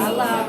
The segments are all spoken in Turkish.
Allah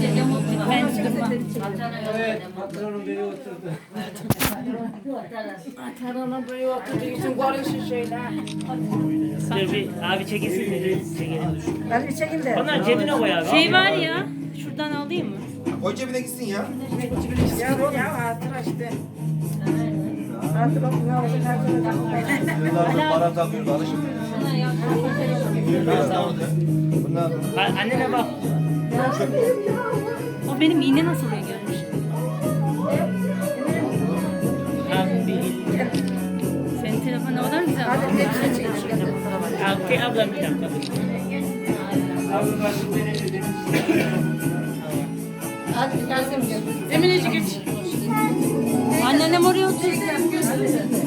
Çekeyim. Oturduğu için şöyle. Dur bir abi çekilsin de çekelim. Ben bir çekin de. Onları cebine koy abi. Şey var ya. Şuradan alayım mı? Koy cebine gitsin ya. Ya ya hatıra işte. Da para takıyor alışın. Bunlar Annene bak. O benim iğne nasıl oluyor görmüş. Senin telefon ne kadar güzel. Hadi ne bir dakika. Abi bak ne dedi? Hadi gelsin gel. Emineciğim geç. Anneannem oraya oturdu.